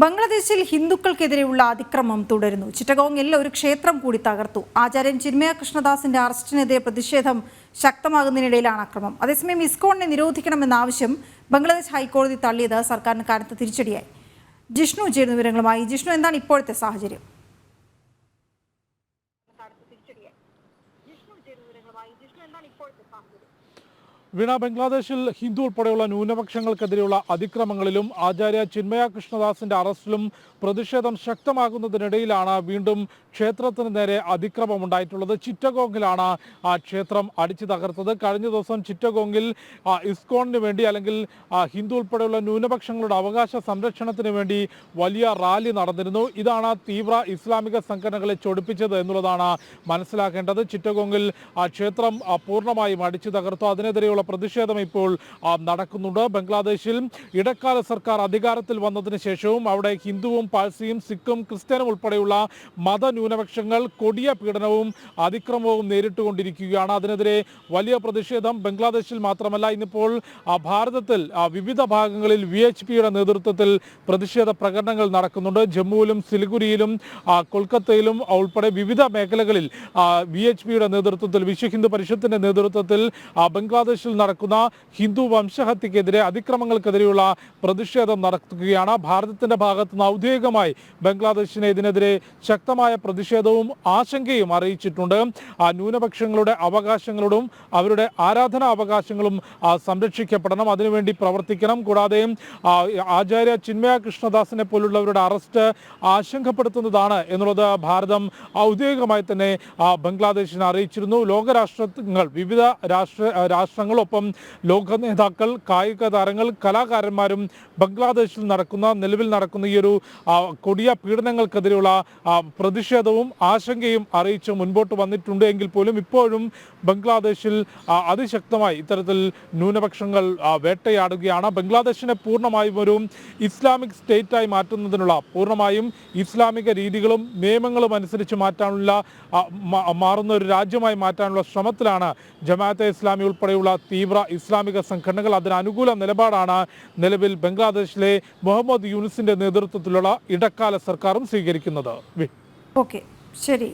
ബംഗ്ലാദേശിൽ ഹിന്ദുക്കൾക്കെതിരെയുള്ള അതിക്രമം തുടരുന്നു. ചിറ്റഗോങ്ങിൽ ഒരു ക്ഷേത്രം കൂടി തകർത്തു. ആചാര്യൻ ചിന്മയ കൃഷ്ണദാസിന്റെ അറസ്റ്റിനെതിരെ പ്രതിഷേധം ശക്തമാകുന്നതിനിടയിലാണ് അക്രമം. അതേസമയം ഇസ്കോണിനെ നിരോധിക്കണമെന്ന ആവശ്യം ബംഗ്ലാദേശ് ഹൈക്കോടതി തള്ളിയത് സർക്കാരിന് കനത്ത തിരിച്ചടിയായി. ജിഷ്ണു ചേരുന്ന വിവരങ്ങളുമായി. ജിഷ്ണു എന്താണ് ഇപ്പോഴത്തെ സാഹചര്യം? വീണ ബംഗ്ലാദേശിൽ ഹിന്ദു ഉൾപ്പെടെയുള്ള ന്യൂനപക്ഷങ്ങൾക്കെതിരെയുള്ള അതിക്രമങ്ങളിലും ആചാര്യ ചിന്മയ കൃഷ്ണദാസിന്റെ അറസ്റ്റിലും പ്രതിഷേധം ശക്തമാകുന്നതിനിടയിലാണ് വീണ്ടും ക്ഷേത്രത്തിന് നേരെ അതിക്രമം ഉണ്ടായിട്ടുള്ളത് ചിറ്റഗോങ്ങിലാണ് ആ ക്ഷേത്രം അടിച്ചു തകർത്തത്. കഴിഞ്ഞ ദിവസം ചിറ്റഗോങ്ങിൽ ഇസ്കോണിന് വേണ്ടി അല്ലെങ്കിൽ ഹിന്ദു ഉൾപ്പെടെയുള്ള ന്യൂനപക്ഷങ്ങളുടെ അവകാശ സംരക്ഷണത്തിന് വേണ്ടി വലിയ റാലി നടന്നിരുന്നു. ഇതാണ് തീവ്ര ഇസ്ലാമിക സംഘടനകളെ ചൊടിപ്പിച്ചത് എന്നുള്ളതാണ് മനസ്സിലാക്കേണ്ടത്. ചിറ്റഗോങ്ങിൽ ആ ക്ഷേത്രം പൂർണമായും അടിച്ചു തകർത്തു. അതിനെതിരെയുള്ള പ്രതിഷേധം ഇപ്പോൾ നടക്കുന്നുണ്ട്. ബംഗ്ലാദേശിൽ ഇടക്കാല സർക്കാർ അധികാരത്തിൽ വന്നതിന് ശേഷവും അവിടെ ഹിന്ദുവും പാഴ്സിയും സിഖും ക്രിസ്ത്യനും ഉൾപ്പെടെയുള്ള മതന്യൂനപക്ഷങ്ങൾ കൊടിയ പീഡനവും അതിക്രമവും നേരിട്ടുകൊണ്ടിരിക്കുകയാണ്. അതിനെതിരെ വലിയ പ്രതിഷേധം ബംഗ്ലാദേശിൽ മാത്രമല്ല ഇന്നിപ്പോൾ ഭാരതത്തിൽ വിവിധ ഭാഗങ്ങളിൽ വി എച്ച് പിയുടെ നേതൃത്വത്തിൽ പ്രതിഷേധ പ്രകടനങ്ങൾ നടക്കുന്നുണ്ട്. ജമ്മുവിലും സിലിഗുരിയിലും കൊൽക്കത്തയിലും ഉൾപ്പെടെ വിവിധ മേഖലകളിൽ വി എച്ച് പിയുടെ നേതൃത്വത്തിൽ വിശ്വ ഹിന്ദു പരിഷത്തിന്റെ നേതൃത്വത്തിൽ ആ, നടക്കുന്ന ഹിന്ദു വംശഹത്യക്കെതിരെ അതിക്രമങ്ങൾക്കെതിരെയുള്ള പ്രതിഷേധം നടത്തുകയാണ് ഭാരതത്തിന്റെ ഭാഗത്ത് നിന്ന് ഔദ്യോഗികമായി ബംഗ്ലാദേശിനെ ഇതിനെതിരെ ശക്തമായ പ്രതിഷേധവും ആശങ്കയും അറിയിച്ചിട്ടുണ്ട്. ആ ന്യൂനപക്ഷങ്ങളുടെ അവകാശങ്ങളോടും അവരുടെ ആരാധനാ അവകാശങ്ങളും സംരക്ഷിക്കപ്പെടണം. അതിനുവേണ്ടി പ്രവർത്തിക്കണം. കൂടാതെ ആചാര്യ ചിന്മയ കൃഷ്ണദാസിനെ പോലുള്ളവരുടെ അറസ്റ്റ് ആശങ്കപ്പെടുത്തുന്നതാണ് എന്നുള്ളത് ഭാരതം ഔദ്യോഗികമായി തന്നെ ബംഗ്ലാദേശിനെ അറിയിച്ചിരുന്നു. ലോകരാഷ്ട്രങ്ങൾ വിവിധ രാഷ്ട്ര രാഷ്ട്രങ്ങളൊപ്പം ലോക നേതാക്കൾ കായിക താരങ്ങൾ കലാകാരന്മാരും ബംഗ്ലാദേശിൽ നടക്കുന്ന നിലവിൽ നടക്കുന്ന ഈ ഒരു കൊടിയ പീഡനങ്ങൾക്കെതിരെയുള്ള പ്രതിഷേധവും ആശങ്കയും അറിയിച്ച് മുൻപോട്ട് വന്നിട്ടുണ്ട് എങ്കിൽ പോലും ഇപ്പോഴും ബംഗ്ലാദേശിൽ അതിശക്തമായി ഇത്തരത്തിൽ ന്യൂനപക്ഷങ്ങൾ വേട്ടയാടുകയാണ്. ബംഗ്ലാദേശിനെ പൂർണമായും ഒരു ഇസ്ലാമിക് സ്റ്റേറ്റായി മാറ്റുന്നതിനുള്ള പൂർണമായും ഇസ്ലാമിക രീതികളും നിയമങ്ങളും അനുസരിച്ച് മാറ്റാനുള്ള മാറുന്ന ഒരു രാജ്യമായി മാറ്റാനുള്ള ശ്രമത്തിലാണ് ജമാഅത്തെ ഇസ്ലാമി ഉൾപ്പെടെയുള്ള തീവ്ര ഇസ്ലാമിക സംഘടനകൾ അതിനനുകൂല നിലപാടാണ് നിലവിൽ ബംഗ്ലാദേശിലെ മുഹമ്മദ് യൂനിസിന്റെ നേതൃത്വത്തിലുള്ള ഇടക്കാല സർക്കാരും സ്വീകരിക്കുന്നത് ഓക്കെ ശരി.